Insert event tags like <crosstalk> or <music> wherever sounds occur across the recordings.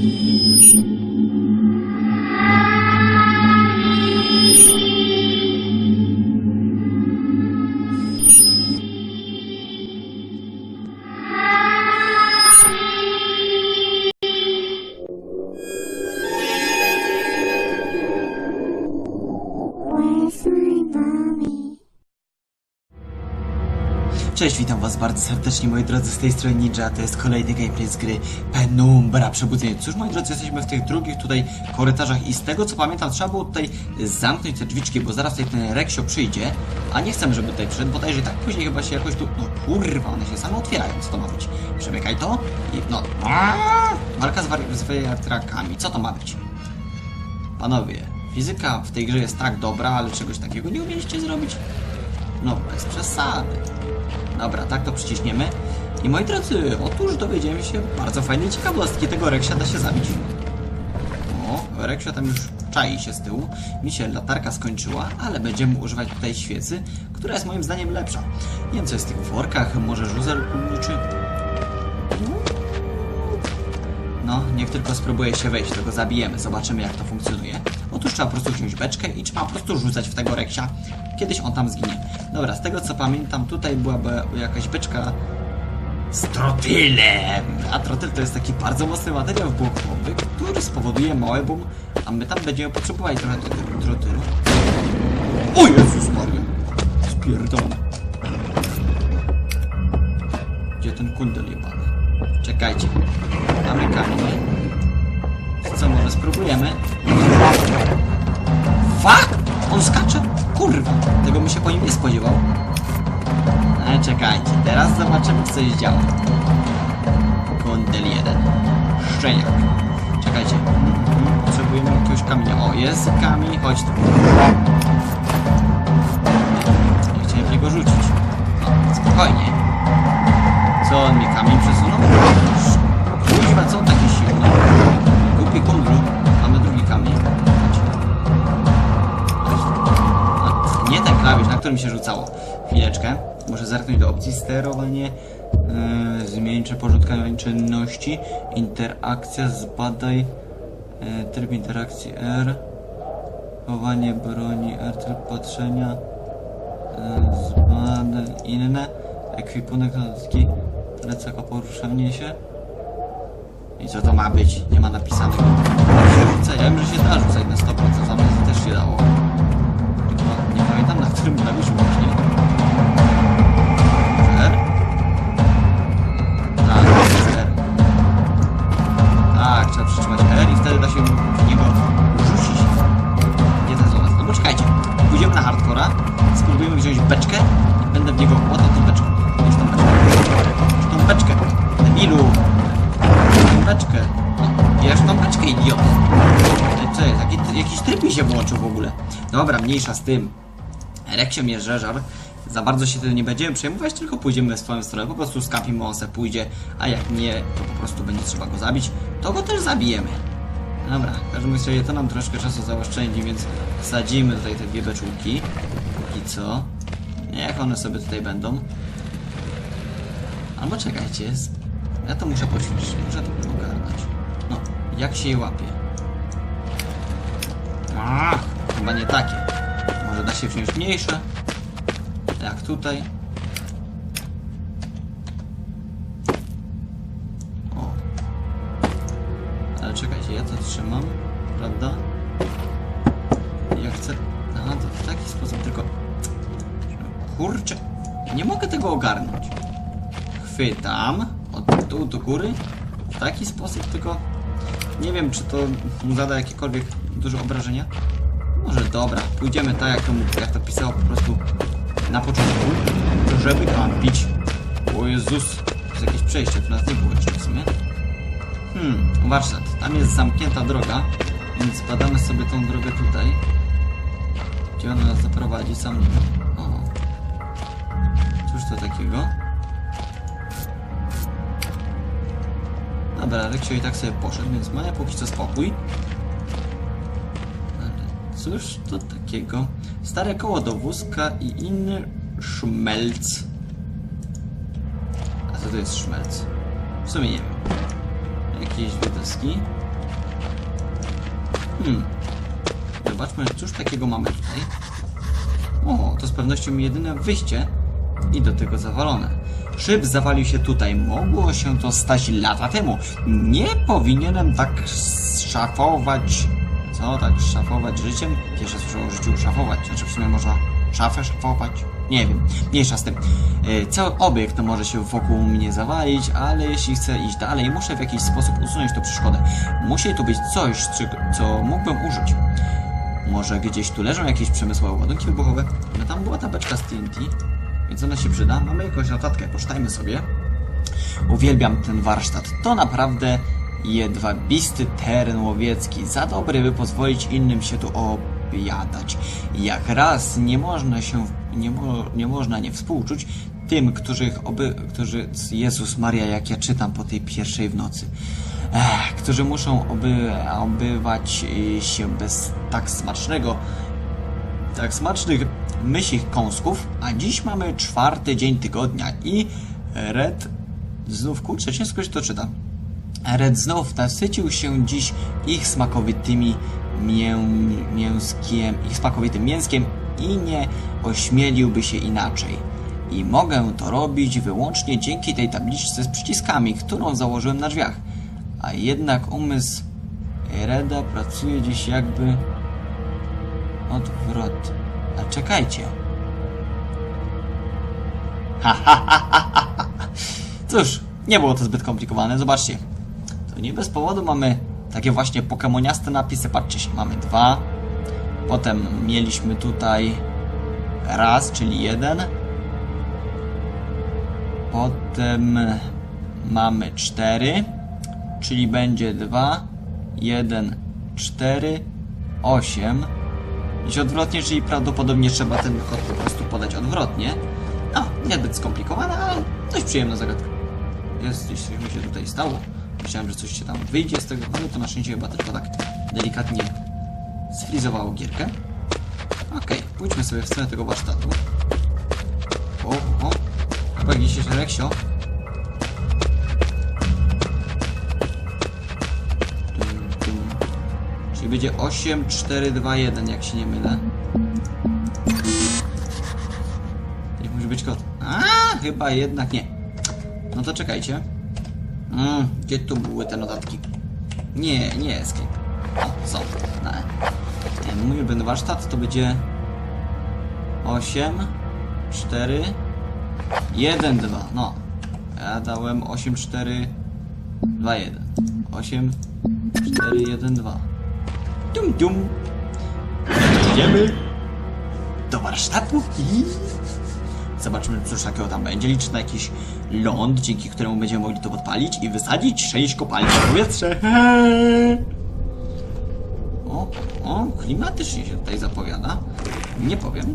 thank Cześć, witam was bardzo serdecznie moi drodzy z tej strony Ninja, to jest kolejny gameplay z gry Penumbra Przebudzenie. Cóż moi drodzy, jesteśmy w tych drugich tutaj korytarzach i z tego co pamiętam trzeba było tutaj zamknąć te drzwiczki, bo zaraz tutaj ten Reksio przyjdzie, a nie chcemy, żeby tutaj przyszedł, bodajże tak później chyba się jakoś tu... No kurwa, one się same otwierają, co to ma być? Przemykaj to i no... Walka z, z wiatrakami, co to ma być? Panowie, fizyka w tej grze jest tak dobra, ale czegoś takiego nie umieliście zrobić? No bez przesady. Dobra, tak to przyciśniemy. I moi drodzy, otóż dowiedziemy się bardzo fajnej ciekawostki. Tego Reksia da się zabić. O, Reksia tam już czai się z tyłu. Mi się latarka skończyła, ale będziemy używać tutaj świecy, która jest moim zdaniem lepsza. Nie wiem co jest w tych workach, może żuzel kulniczy? No, niech tylko spróbuje się wejść, to go zabijemy, zobaczymy jak to funkcjonuje. Otóż trzeba po prostu wziąć beczkę i trzeba po prostu rzucać w tego reksia. Kiedyś on tam zginie. Dobra, z tego co pamiętam, tutaj byłaby jakaś beczka z trotylem. A trotyl to jest taki bardzo mocny materiał wybuchowy, który spowoduje małe boom, a my tam będziemy potrzebowali trochę trotylu. trotylu. O Jezus Maria! Spierdolę. Gdzie ten kundel jebany? Czekajcie. Mamy kamień. Co może spróbujemy? Fuck! On skacze? Kurwa! Tego mi się po nim nie spodziewał. Ale czekajcie, teraz zobaczymy co się działo. Kundel jeden. Szczeniak. Czekajcie. Potrzebujemy jakiegoś kamienia. O, jest kamień, chodź tu. Nie chciałem w niego rzucić. No, spokojnie. Co on mi kamień przesunął? Kuźwa, co on taki silny? Głupi kundlu. Mamy drugi kamień. Klawisz, na którym się rzucało. Chwileczkę. Muszę zerknąć do opcji sterowanie. Yy, zmieńcze porządkowanie czynności. Interakcja, zbadaj. Yy, tryb interakcji R. Chowanie broni R, tryb patrzenia. Yy, zbadaj inne. Ekwipunek dodatki. Plecak o poruszanie się. I co to ma być? Nie ma napisanego. Rzucę, ja wiem, że się da Idioto. Ej, Co jest? Jaki, jakiś tryb mi się włączył w ogóle. Dobra, mniejsza z tym. Reksio mnie żeżar. Za bardzo się tym nie będziemy przejmować, tylko pójdziemy w swoją stronę. Po prostu skapimy, on se pójdzie, a jak nie, to po prostu będzie trzeba go zabić. To go też zabijemy. Dobra, w każdym razie to nam troszkę czasu zaoszczędzi, więc sadzimy tutaj te dwie beczułki. Póki co. Niech one sobie tutaj będą. Albo czekajcie, jest... ja to muszę poćwiczyć, muszę to jak się je łapie? A, chyba nie takie. Może da się wziąć mniejsze? Jak tutaj? O. Ale czekajcie, ja to trzymam, prawda? Ja chcę... Aha, to w taki sposób tylko... Kurczę, nie mogę tego ogarnąć. Chwytam od dół do góry w taki sposób, tylko nie wiem, czy to mu zada jakiekolwiek duże obrażenia. Może dobra, pójdziemy tak, jak to, jak to pisało po prostu na początku, żeby kampić. O Jezus, to jest jakieś przejście, tu nas nie było w sumie. Hmm, warsztat. Tam jest zamknięta droga, więc badamy sobie tą drogę tutaj. Gdzie ona nas zaprowadzi, sam nie wiem. O. Cóż to takiego? Dobra, Reksio i tak sobie poszedł, więc ma póki co spokój. Ale cóż to takiego? Stare koło do wózka i inny szmelc. A co to jest szmelc? W sumie nie wiem. Jakieś deski. Hmm. Zobaczmy, cóż takiego mamy tutaj. O, to z pewnością jedyne wyjście i do tego zawalone. Szyb zawalił się tutaj. Mogło się to stać lata temu. Nie powinienem tak szafować. Co? Tak szafować życiem? Pierwsze słyszę o życiu szafować. Znaczy w sumie można szafę szafować? Nie wiem. Mniejsza z tym. E, Cały obiekt może się wokół mnie zawalić, ale jeśli chcę iść dalej, muszę w jakiś sposób usunąć tę przeszkodę. Musi tu być coś, co mógłbym użyć. Może gdzieś tu leżą jakieś przemysłowe ładunki wybuchowe? No tam była tabeczka z TNT, więc ona się przyda. Mamy jakąś notatkę, poczytajmy sobie. Uwielbiam ten warsztat. To naprawdę jedwabisty teren łowiecki. Za dobry, by pozwolić innym się tu objadać. Jak raz nie można się, nie, mo, nie można nie współczuć tym, których oby, którzy, Jezus Maria, jak ja czytam po tej pierwszej w nocy. Ech, którzy muszą oby, obywać się bez tak smacznego tak smacznych mysich kąsków, a dziś mamy czwarty dzień tygodnia i Red znów, kurczę, ciężko się to czyta. Red znów nasycił się dziś ich smakowitymi mię, mięskiem, ich smakowitym mięskiem i nie ośmieliłby się inaczej. I mogę to robić wyłącznie dzięki tej tabliczce z przyciskami, którą założyłem na drzwiach. A jednak umysł Reda pracuje dziś jakby Odwrot. A czekajcie. Cóż, nie było to zbyt komplikowane, zobaczcie. To nie bez powodu mamy takie właśnie pokemoniaste napisy. Patrzcie się, mamy dwa. Potem mieliśmy tutaj raz, czyli jeden. Potem mamy cztery, czyli będzie dwa, jeden, cztery, osiem. Jeśli odwrotnie, czyli prawdopodobnie trzeba ten kod po prostu podać odwrotnie. No, niezbyt skomplikowane, ale dość przyjemna zagadka. Jest coś, co mi się tutaj stało. Myślałem, że coś się tam wyjdzie z tego, ale to na szczęście chyba tylko tak delikatnie sfrizowało gierkę. Okej, pójdźmy sobie w stronę tego warsztatu. O, o, chyba jest Reksio. Będzie 8, 4, 2, 1, jak się nie mylę. Nie musi być kod. A, chyba jednak nie. No to czekajcie. Mm, gdzie tu były te notatki? Nie, nie escape. O, są. No. Mój ulubiony warsztat to będzie 8, 4, 1, 2. No. Ja dałem 8, 4, 2, 1. 8, 4, 1, 2. Dum dum. Idziemy do warsztatu i zobaczymy cóż takiego tam będzie. Liczę na jakiś ląd, dzięki któremu będziemy mogli to podpalić i wysadzić 6 kopalni w powietrze. O, o, klimatycznie się tutaj zapowiada. Nie powiem.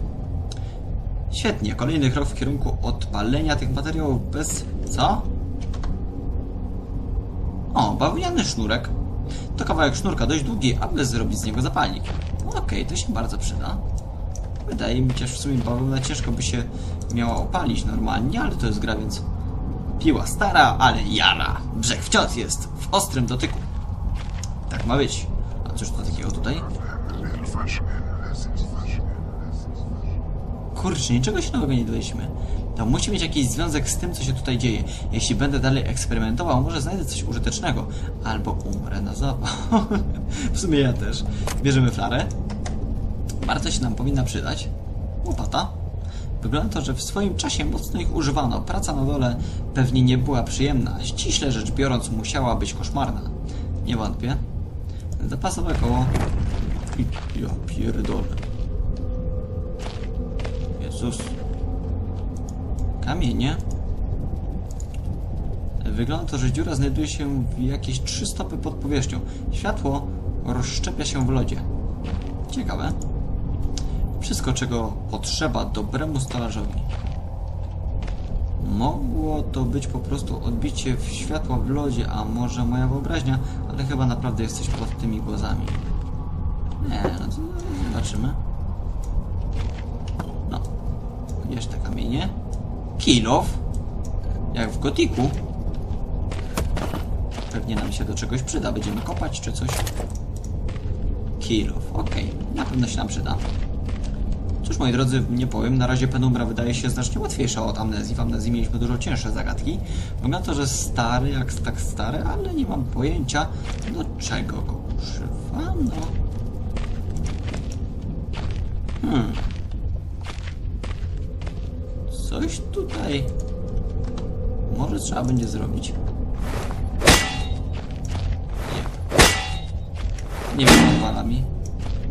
Świetnie, kolejny krok w kierunku odpalenia tych materiałów bez... Co? O, bawełniany sznurek. To kawałek sznurka dość długi, aby zrobić z niego zapalnik. Okej, to się bardzo przyda. Wydaje mi się, że w sumie bawełna ciężko by się miała opalić normalnie, ale to jest gra, więc piła stara, ale jara. Brzeg wciąż jest w ostrym dotyku. Tak ma być. A cóż to takiego tutaj? Kurczę, niczego się nowego nie dowiedzieliśmy. To musi mieć jakiś związek z tym, co się tutaj dzieje. Jeśli będę dalej eksperymentował, może znajdę coś użytecznego. Albo umrę na zapas. <laughs> w sumie ja też. Bierzemy flarę. Bardzo się nam powinna przydać. Łopata. Wygląda to, że w swoim czasie mocno ich używano. Praca na dole pewnie nie była przyjemna. Ściśle rzecz biorąc, musiała być koszmarna. Nie wątpię. Zapasowe koło. Ja pierdolę. Jezus. Kamienie. Wygląda to, że dziura znajduje się w jakieś 3 stopy pod powierzchnią. Światło rozszczepia się w lodzie. Ciekawe. Wszystko, czego potrzeba dobremu stolarzowi. Mogło to być po prostu odbicie w światła w lodzie, a może moja wyobraźnia, ale chyba naprawdę jesteś pod tymi głazami. Nie, no to zobaczymy. No. Te kamienie? Kilof? Jak w gotiku. Pewnie nam się do czegoś przyda. Będziemy kopać czy coś. Kill off. Okej, na pewno się nam przyda. Cóż, moi drodzy, nie powiem, na razie Penumbra wydaje się znacznie łatwiejsza od Amnezji. W Amnezji mieliśmy dużo cięższe zagadki. Wygląda to, że stary jak tak stary, ale nie mam pojęcia do czego go używano. Hmm. Trzeba będzie zrobić. Nie. Nie wiem, odwala.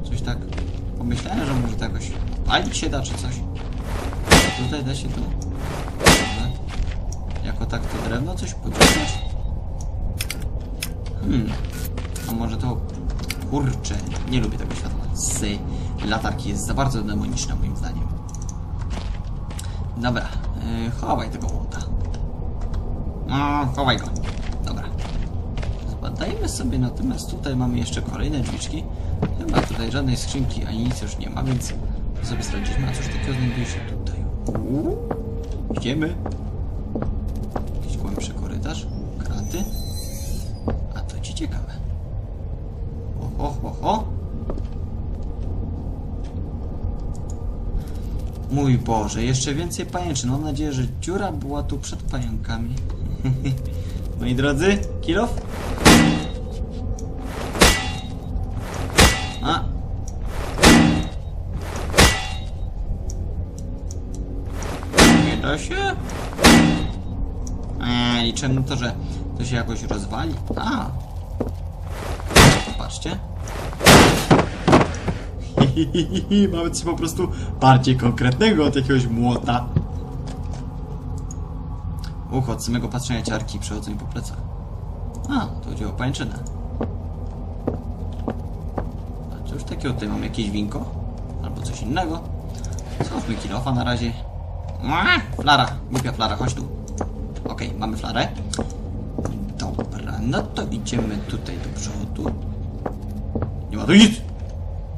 Coś tak. Pomyślałem, że może to jakoś palić się da, czy coś. Tutaj da się to. Dobra. Jako tak to drewno coś pociągnąć. Hmm. A może to... Kurczę, nie lubię tego światła. Z latarki jest za bardzo demoniczne moim zdaniem. Dobra, yy, chowaj tego łota. No, chowaj go. Dobra. Zbadajmy sobie, natomiast tutaj mamy jeszcze kolejne drzwiczki. Chyba tutaj żadnej skrzynki ani nic już nie ma, więc sobie sprawdzimy, a cóż takiego znajduje się tutaj. Idziemy. Jakiś głębszy korytarz, kraty. A to ci ciekawe. O, o, o, o. Mój Boże, jeszcze więcej pajęczyn. Mam nadzieję, że dziura była tu przed pająkami. <laughs> Moi drodzy, kilof? A. Nie da się? Eee, liczę na to, że to się jakoś rozwali. A. Patrzcie. <laughs> Mamy coś po prostu bardziej konkretnego od jakiegoś młota. Uch, od samego patrzenia ciarki przechodzą mi po plecach. A, to chodzi o pańczynę. A cóż takiego tutaj mam jakieś winko? Albo coś innego? Cofmy kilofa na razie. Flara, głupia flara, chodź tu. Okej, mamy flarę. Dobra, no to idziemy tutaj do przodu. Nie ma tu nic!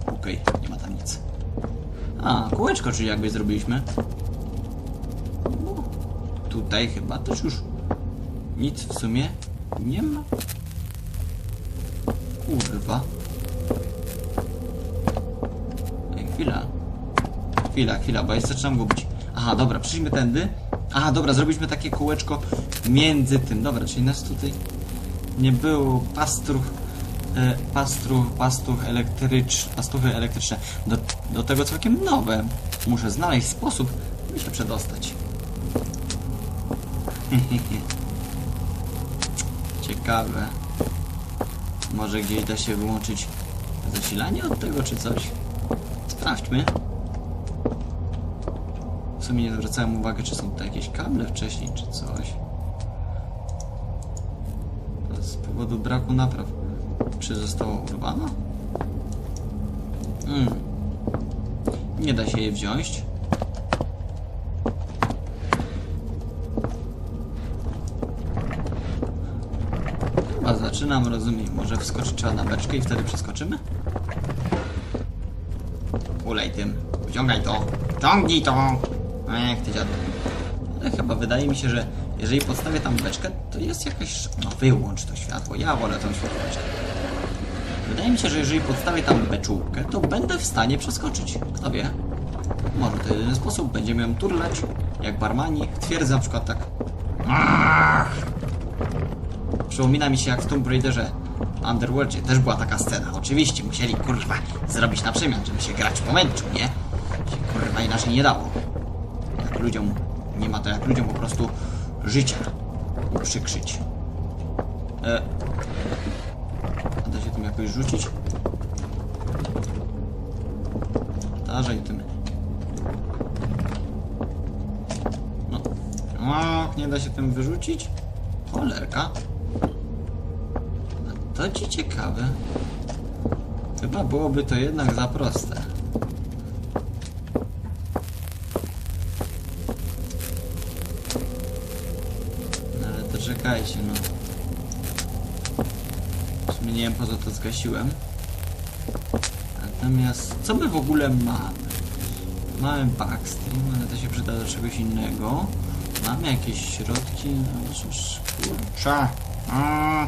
Okej, nie ma tam nic. A, kółeczko, czyli jakby zrobiliśmy. Tutaj chyba też już nic w sumie nie ma. Kurwa. Ej, chwila. Chwila, chwila, bo ja zaczynam gubić. Aha, dobra, przyszliśmy tędy. Aha, dobra, zrobiliśmy takie kółeczko między tym. Dobra, czyli nas tutaj nie było pastruch, e, pastruch, pastuch elektrycz, pastuchy elektryczne. Do, do tego całkiem nowe. Muszę znaleźć sposób, by się przedostać. <laughs> Ciekawe. Może gdzieś da się wyłączyć zasilanie od tego, czy coś? Sprawdźmy. W sumie nie zwracałem uwagi, czy są tutaj jakieś kable wcześniej, czy coś. Z powodu braku napraw. Czy zostało urwane? Hmm. Nie da się je wziąć. Chyba zaczynam rozumieć. Może wskoczyć trzeba na beczkę i wtedy przeskoczymy? Ulej tym. Wyciągaj to. Ciągnij to. Ech, ty dziadu. Ale chyba wydaje mi się, że jeżeli podstawię tam beczkę, to jest jakaś... No wyłącz to światło. Ja wolę tą światłeczkę. Wydaje mi się, że jeżeli podstawię tam beczułkę, to będę w stanie przeskoczyć. Kto wie? Może to jedyny sposób. Będziemy ją turlać, jak barmani. Twierdzę na przykład tak. Ach! Przypomina mi się jak w Tomb Raiderze Underworldzie też była taka scena. Oczywiście musieli kurwa zrobić na przemian, żeby się grać pomęczył, nie? Się kurwa inaczej nie dało. Jak ludziom nie ma to jak ludziom po prostu życia uprzykrzyć. E, da się tym jakoś rzucić? Tarzaj tym. No. O, nie da się tym wyrzucić? Cholerka. To ci ciekawe. Chyba byłoby to jednak za proste. No ale to czekajcie, no. W sumie nie wiem po co to zgasiłem. Natomiast co my w ogóle mamy? Mamy backstream, ale to się przyda do czegoś innego. Mamy jakieś środki, no cóż, kurczę. A,